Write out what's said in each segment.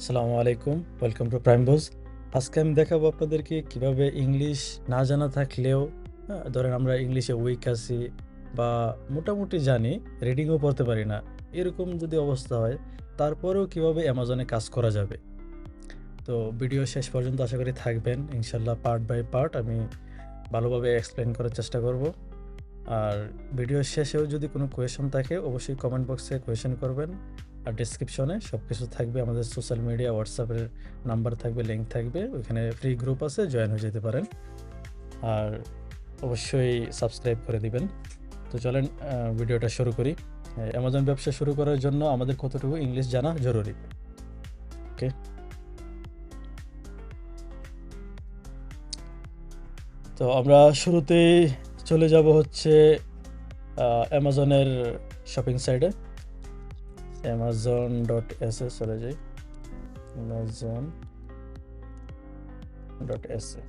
আসসালামু আলাইকুম welcome to prime bows আজকে আমি দেখাবো আপনাদেরকে কীভাবে ইংলিশ না জানা থাকলেও হ্যাঁ, ধরেন আমরা ইংলিশে উইক আছি বা মোটামুটি জানি রিডিংও পড়তে পারি না এরকম যদি অবস্থা হয় তারপরেও কীভাবে অ্যামাজনে কাজ করা যাবে? তো ভিডিও শেষ পর্যন্ত আশা করি থাকবেন ইনশাল্লাহ পার্ট বাই পার্ট আমি ভালোভাবে এক্সপ্লেন করার চেষ্টা করব। আর ভিডিও শেষেও যদি কোনো কোয়েশন থাকে অবশ্যই কমেন্ট বক্সে কোয়েশন করবেন। আর ডিসক্রিপশনে সব কিছু থাকবে। আমাদের সোশ্যাল মিডিয়া হোয়াটসঅ্যাপের নাম্বার থাকবে লিঙ্ক থাকবে। ওইখানে ফ্রি গ্রুপ আছে জয়েন হয়ে যেতে পারেন। আর অবশ্যই সাবস্ক্রাইব করে দিবেন। তো চলেন ভিডিওটা শুরু করি। অ্যামাজন ব্যবসা শুরু করার জন্য আমাদের কতটুকু ইংলিশ জানা জরুরি? ওকে তো আমরা শুরুতেই চলে যাব হচ্ছে অ্যামাজনের শপিং সাইটে অ্যামাজন ডট এস এ চলে যাই। অ্যামাজন ডট এস এ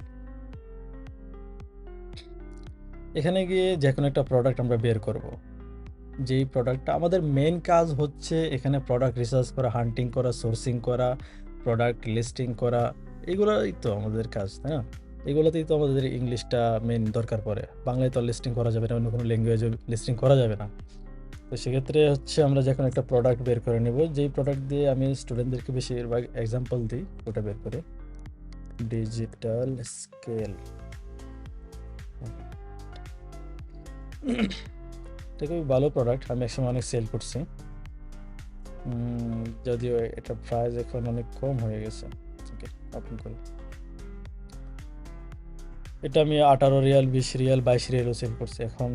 এখানে গিয়ে যে কোনো একটা প্রোডাক্ট আমরা বের করব। যেই প্রোডাক্টটা আমাদের মেন কাজ হচ্ছে এখানে প্রোডাক্ট রিসার্চ করা হান্টিং করা সোর্সিং করা প্রোডাক্ট লিস্টিং করা, এগুলোই তো আমাদের কাজ, তাই না? এগুলোতেই তো আমাদের ইংলিশটা মেন দরকার পড়ে। বাংলায় তো লিস্টিং করা যাবে না, অন্য কোনো ল্যাঙ্গুয়েজে লিস্টিং করা যাবে না। তো সেক্ষেত্রে হচ্ছে আমরা যখন একটা প্রোডাক্ট বের করে নেব, যেই প্রোডাক্ট দিয়ে আমি স্টুডেন্টদেরকে বেশিরভাগ এক্সাম্পল দিই, ওটা বের করে। ডিজিটাল স্কেল এটা খুবই ভালো প্রোডাক্ট আমি একসময় অনেক সেল করছি। যদিও এটা প্রাইস এখন অনেক কম হয়ে গেছে। ওকে ওপেন করি। এটা আমি আঠারো রিয়াল, বিশ রিয়াল, বাইশ রিয়ালও সেল করছি। এখন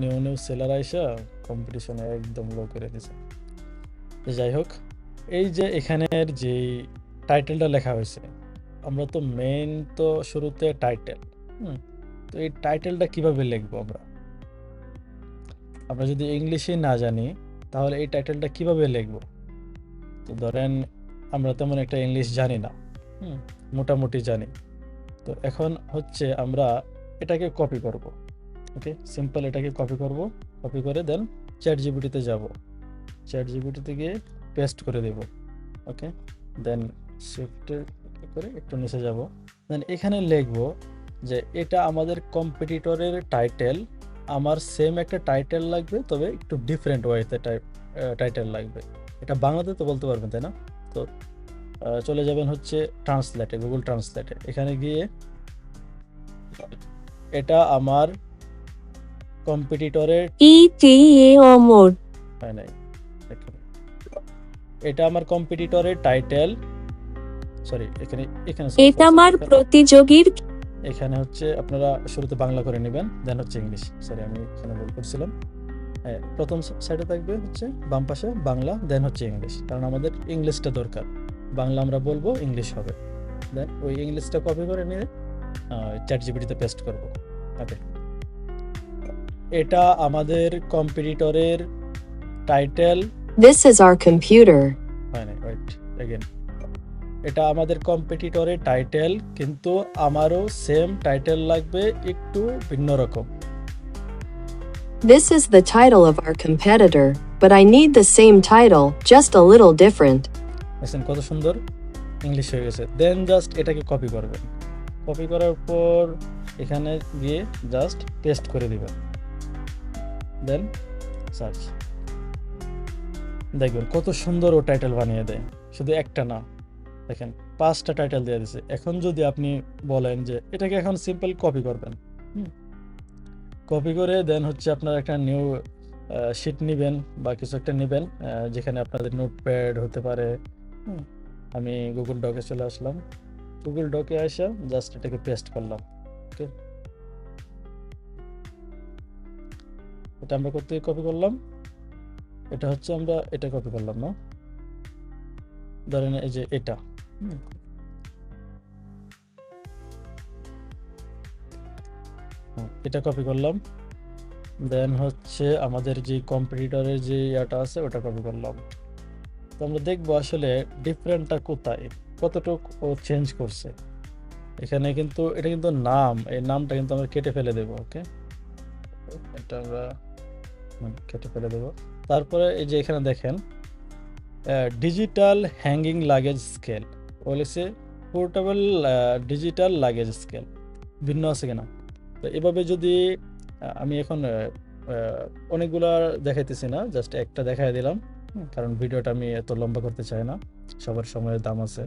নিউ নিউ সেলার আইসা কম্পিটিশনে একদম লো করে দিছে। যাই হোক এই যে এখানের যে টাইটেলটা লেখা হয়েছে, আমরা তো মেইন তো শুরুতে টাইটেল হুম? তো এই টাইটেলটা কীভাবে লিখব আমরা? আমরা যদি ইংলিশে না জানি, তাহলে এই টাইটেলটা কীভাবে লিখব? তো ধরেন, আমরা তেমন একটা ইংলিশ জানি না, হুম? মোটামুটি জানি। তো এখন হচ্ছে আমরা এটাকে কপি করব। ওকে সিম্পল এটাকে কপি করব কপি করে দেন চ্যাট জিবিটিতে যাব। চ্যাট জিবিটিতে গিয়ে পেস্ট করে দেব। ওকে দেন শিফটে করে একটু নিচে যাব। দেন এখানে লিখব যে, এটা আমাদের কম্পিটিটরের টাইটেল আমার সেম একটা টাইটেল লাগবে, তবে একটু ডিফারেন্ট ওয়েতে টাইটেল লাগবে। এটা বাংলাতে তো বলতে পারবেন, তাই না? তো চলে যাবেন হচ্ছে ট্রান্সলেটে গুগল ট্রান্সলেটে এখানে গিয়ে এটা আমার কম্পিটিটরের ইটিএ অমর। হয় নাই। এটা আমার কম্পিটিটরের টাইটেল। সরি এখানে এখানে এটা আমার প্রতিযোগীর এখানে হচ্ছে আপনারা শুরুতে বাংলা করে নেবেন দেন হচ্ছে ইংলিশ। সরি আমি এখানে ভুল করছিলাম। হ্যাঁ প্রথম সাইডে থাকবে হচ্ছে বাম পাশে বাংলা দেন হচ্ছে ইংলিশ। কারণ আমাদের ইংলিশটা দরকার। বাংলা আমরা বলব ইংলিশ হবে। দেন ওই ইংলিশটা কপি করে নিয়ে চ্যাট জিপিটিতে পেস্ট করব। ওকে এটা আমাদের কম্পিটিটরের টাইটেল computer. হয় না ওয়েট এগেন এটা আমাদের কম্পিটিটরের টাইটেল কিন্তু আমারও সেম টাইটেল লাগবে একটু ভিন্ন রকম। This is the title of our competitor, but I need the same title, just a little different. দেখছেন কত সুন্দর ইংলিশ হয়ে গেছে। দেন জাস্ট এটাকে কপি করবেন। কপি করার পর এখানে গিয়ে জাস্ট পেস্ট করে দিবেন। Then search. দেখবেন কত সুন্দর ও টাইটেল বানিয়ে দেয়। শুধু একটা না। দেখেন, পাঁচটা টাইটেল দিয়ে দিছে। এখন যদি আপনি বলেন যে এটাকে এখন সিম্পল কপি করবেন কপি করে দেন হচ্ছে আপনার একটা নিউ শিট নেবেন বা কিছু একটা নেবেন যেখানে আপনাদের নোটপ্যাড হতে পারে আমি গুগল ডকে চলে আসলাম। গুগল ডকে আসা জাস্ট এটাকে পেস্ট করলাম ওকে এটা আমরা করতে কপি করলাম? এটা হচ্ছে আমরা এটা কপি করলাম না? ধরেন এই যে এটা। হুম, এটা কপি করলাম। দেন হচ্ছে আমাদের যে কম্পিটিটরের যে ইয়াটা আছে ওটা কপি করলাম। তো আমরা দেখব আসলে ডিফারেন্টটা কোথায় কতটুকু ও চেঞ্জ করছে। এখানে কিন্তু এটা কিন্তু নাম এই নামটা কিন্তু আমরা কেটে ফেলে দেবো ওকে এটা আমরা কেটে ফেলে দেবো। তারপরে এই যে এখানে দেখেন ডিজিটাল হ্যাঙ্গিং লাগেজ স্কেল বলেছে পোর্টেবল ডিজিটাল লাগেজ স্কেল ভিন্ন আছে কিনা? তো এভাবে যদি আমি এখন অনেকগুলা দেখাইতেছি না জাস্ট একটা দেখাই দিলাম। কারণ ভিডিওটা আমি এত লম্বা করতে চাই না, সবার সময়ের দাম আছে।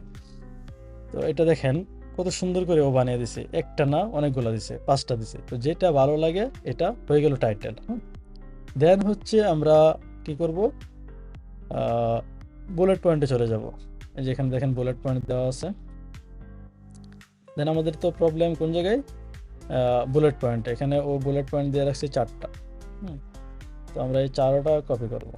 তো এটা দেখেন, কত সুন্দর করে ও বানিয়ে দিছে। একটা না, অনেকগুলো দিছে, পাঁচটা দিছে। তো যেটা ভালো লাগে, এটা হয়ে গেল টাইটেল দেন হচ্ছে আমরা কি করব? বুলেট পয়েন্টে চলে যাব। এই যে এখানে দেখেন বুলেট পয়েন্ট দেওয়া আছে। দেন আমাদের তো প্রবলেম কোন জায়গায়? বুলেট পয়েন্ট এখানে ও বুলেট পয়েন্ট দিয়ে রাখছে চারটা। হুম। তো আমরা এই চারোটা কপি করব।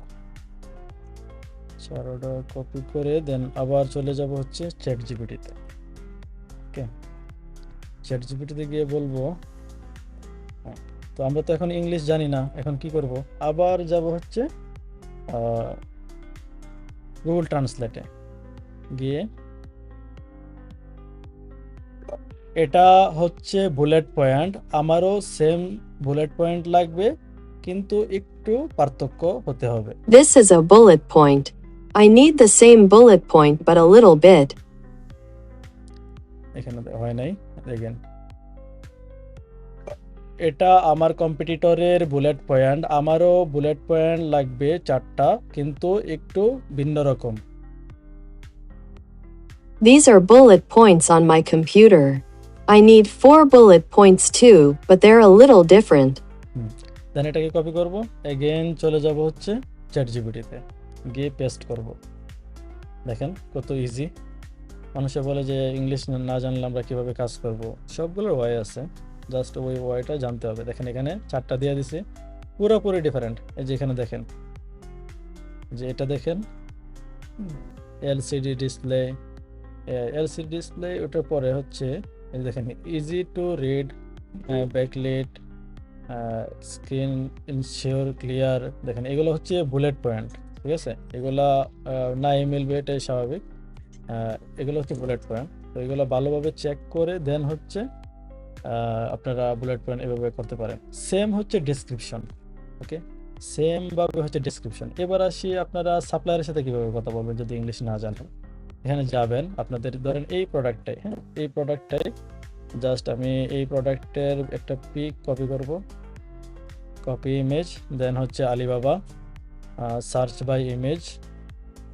চারোটা কপি করে দেন আবার চলে যাব হচ্ছে চ্যাট জিপিটিতে ওকে চ্যাট জিপিটিতে গিয়ে বলব তো আমরা তো এখন ইংলিশ জানি না এখন কি করব আবার যাব হচ্ছে গুগল ট্রান্সলেটে গিয়ে এটা হচ্ছে বুলেট পয়েন্ট আমারও সেম বুলেট পয়েন্ট লাগবে কিন্তু একটু পার্থক্য হতে হবে This is a bullet point. I need the same bullet point but a little bit. এখানে হয় নাই দেখেন এটা আমার কম্পিটিটরের বুলেট পয়েন্ট আমারও বুলেট পয়েন্ট লাগবে চারটা কিন্তু একটু ভিন্ন রকম। These are bullet points on my computer. I need four bullet points too, but they're a little different. দেন এটাকে কপি করব। এগেন চলে যাব হচ্ছে চ্যাট জিপিটিতে গিয়ে পেস্ট করব। দেখেন কত ইজি মানুষে বলে যে ইংলিশ না জানলে আমরা কীভাবে কাজ করব? সবগুলোর ওয়াই আছে। জাস্ট ওই ওয়াইটা জানতে হবে। দেখেন এখানে চারটা দিয়ে দিছে। পুরোপুরি ডিফারেন্ট এই যে এখানে দেখেন। যে এটা দেখেন। এলসিডি ডিসপ্লে এলসিডি ডিসপ্লে ওটার পরে হচ্ছে, এই দেখেন easy to read backlit screen ensure clear দেখেন, এগুলো হচ্ছে বুলেট পয়েন্ট ঠিক আছে? এগুলা নাই মিলবে এটাই স্বাভাবিক। এগুলো হচ্ছে বুলেট পয়েন্ট তো এগুলো ভালোভাবে চেক করে দেন হচ্ছে আপনারা বুলেট পয়েন্ট এভাবে করতে পারেন। সেম হচ্ছে ডিসক্রিপশন ওকে সেম ভাবে হচ্ছে ডিসক্রিপশন এবার আসি আপনারা সাপ্লায়ারের সাথে কীভাবে কথা বলবেন যদি ইংলিশ না জানেন। এখানে যাবেন, আপনাদের ধরেন এই প্রোডাক্টটাই হ্যাঁ? এই প্রোডাক্টটাই জাস্ট আমি এই প্রোডাক্টের একটা পিক কপি করব। কপি ইমেজ দেন হচ্ছে Alibaba search by image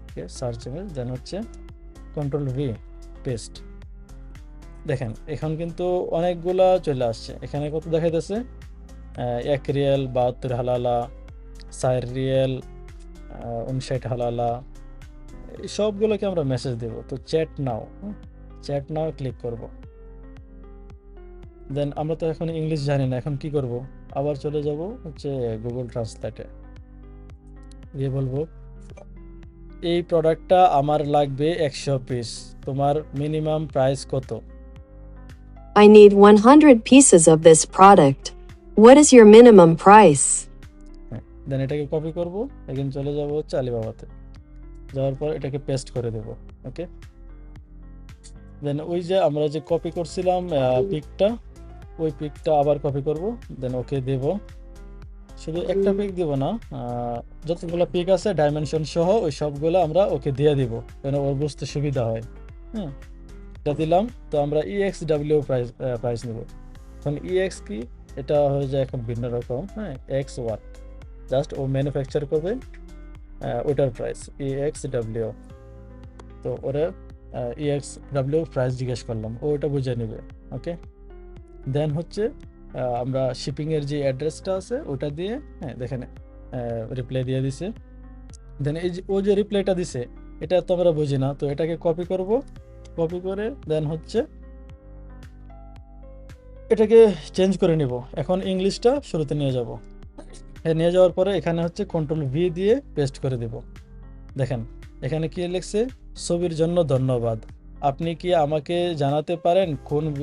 okay search image then হচ্ছে কন্ট্রোল ভি পেস্ট দেখেন এখন কিন্তু অনেকগুলা চলে আসছে। এখানে কত দেখাইতেছে? আহ, এক রিয়েল বাহাত্তর হালালা চার রিয়েল উনষাট হালালা। সবগুলোকে আমরা মেসেজ দেব। তো chat now chat now click করব। দেন আমরা তো এখন ইংলিশ জানি না এখন কি করব? আবার চলে যাব হচ্ছে গুগল ট্রান্সলেটে গিয়ে বলব এই প্রোডাক্টটা আমার লাগবে একশো পিস তোমার মিনিমাম প্রাইস কত? I need 100 pieces of this product. What is your minimum price? Then এটাকে কপি করব এখন চলে যাব হচ্ছে আলিবাবাতে। যাওয়ার পর এটাকে পেস্ট করে দেব ওকে দেন ওই যে আমরা যে কপি করছিলাম পিকটা ওই পিকটা আবার কপি করব দেন ওকে দেব। শুধু একটা পিক দেব না যতগুলো পিক আছে ডাইমেনশন সহ ওই সবগুলো আমরা ওকে দিয়ে দিব, যেন ওর বুঝতে সুবিধা হয়। হ্যাঁ এটা দিলাম, তো আমরা E EX W price price নেব। এখন ইএক্স কি? এটা হয়ে যায় এখন ভিন্ন রকম হ্যাঁ এক্স ওয়াট জাস্ট ও ম্যানুফ্যাকচার করবে ওটার প্রাইস ই এক্স ডাব্লিউ তো ওরা ই এক্স ডাব্লিউ প্রাইস জিজ্ঞেস করলাম, ও ওটা বুঝে নেবে ওকে দেন হচ্ছে আমরা শিপিংয়ের যে অ্যাড্রেসটা আছে, ওটা দিয়ে হ্যাঁ দেখেন রিপ্লাই দিয়ে দিছে। দেন এই যে, ও যে রিপ্লাইটা দিছে, এটা তো আমরা বুঝি না, তো এটাকে কপি করব কপি করে দেন হচ্ছে এটাকে চেঞ্জ করে নিব। এখন ইংলিশটা শুরুতে নিয়ে যাব। হ্যাঁ নিয়ে যাওয়ার পরে এখানে হচ্ছে কন্ট্রোল ভি দিয়ে পেস্ট করে দেব। দেখেন, এখানে কি লিখছে? ছবির জন্য ধন্যবাদ। আপনি কি আমাকে জানাতে পারেন কোন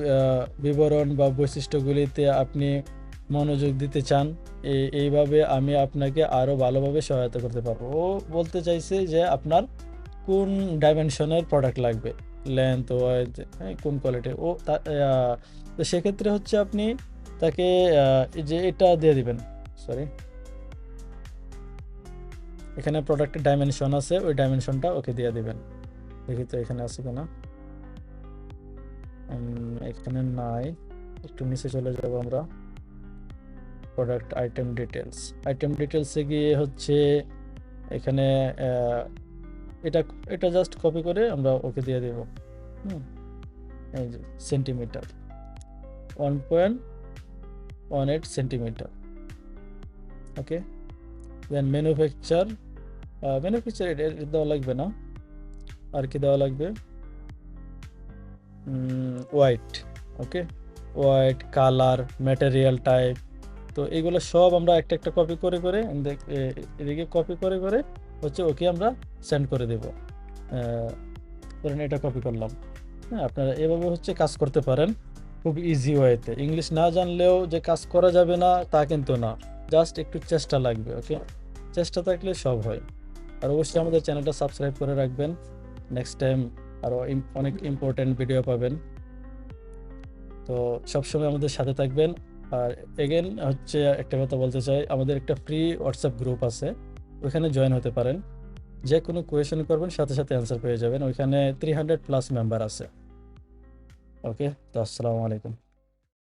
বিবরণ বা বৈশিষ্ট্যগুলিতে আপনি মনোযোগ দিতে চান? এই- এইভাবে আমি আপনাকে আরও ভালোভাবে সহায়তা করতে পারব। ও বলতে চাইছে যে আপনার কোন ডাইমেনশনের প্রোডাক্ট লাগবে? লেন্থ ওয়েথ কোন কোয়ালিটি ও তা- সেক্ষেত্রে হচ্ছে আপনি তাকে যে এটা দিয়ে দিবেন সরি এখানে প্রোডাক্টের ডাইমেনশন আছে, ওই ডাইমেনশনটা ওকে দিয়ে দিবেন। দেখি তো এখানে আছে কিনা। এখানে নাই। একটু নিচে চলে যাব আমরা। প্রোডাক্ট আইটেম ডিটেলস আইটেম ডিটেলসে গিয়ে হচ্ছে এখানে এটা এটা জাস্ট কপি করে আমরা ওকে দিয়ে দেব। হুম, এই যে centimetre one point one eight centimetre okay then manufacture manufacture এটা দেওয়া লাগবে না। আর কি দেওয়া লাগবে? White okay white colour material type তো এগুলো সব আমরা একটা একটা কপি করে করে এদিকে কপি করে করে হচ্ছে ওকে আমরা সেন্ড করে দেব। ধরেন এটা কপি করলাম। হ্যাঁ আপনারা এভাবে হচ্ছে কাজ করতে পারেন খুব ইজি ওয়েতে ইংলিশ না জানলেও যে কাজ করা যাবে না, তা কিন্তু না। জাস্ট একটু চেষ্টা লাগবে ওকে চেষ্টা থাকলে সব হয়। আর অবশ্যই আমাদের চ্যানেলটা সাবস্ক্রাইব করে রাখবেন। নেক্সট টাইম আরও অনেক ইম্পর্টেন্ট ভিডিও পাবেন। তো সবসময় আমাদের সাথে থাকবেন। আর এগেন হচ্ছে একটা কথা বলতে চাই, আমাদের একটা ফ্রি হোয়াটসঅ্যাপ গ্রুপ আছে। ওইখানে জয়েন হতে পারেন। যে কোনো কোয়েশন করবেন, সাথে সাথে অ্যান্সার পেয়ে যাবেন। ওইখানে থ্রি হান্ড্রেড প্লাস মেম্বার আছে। ওকে তো আসসালামু আলাইকুম।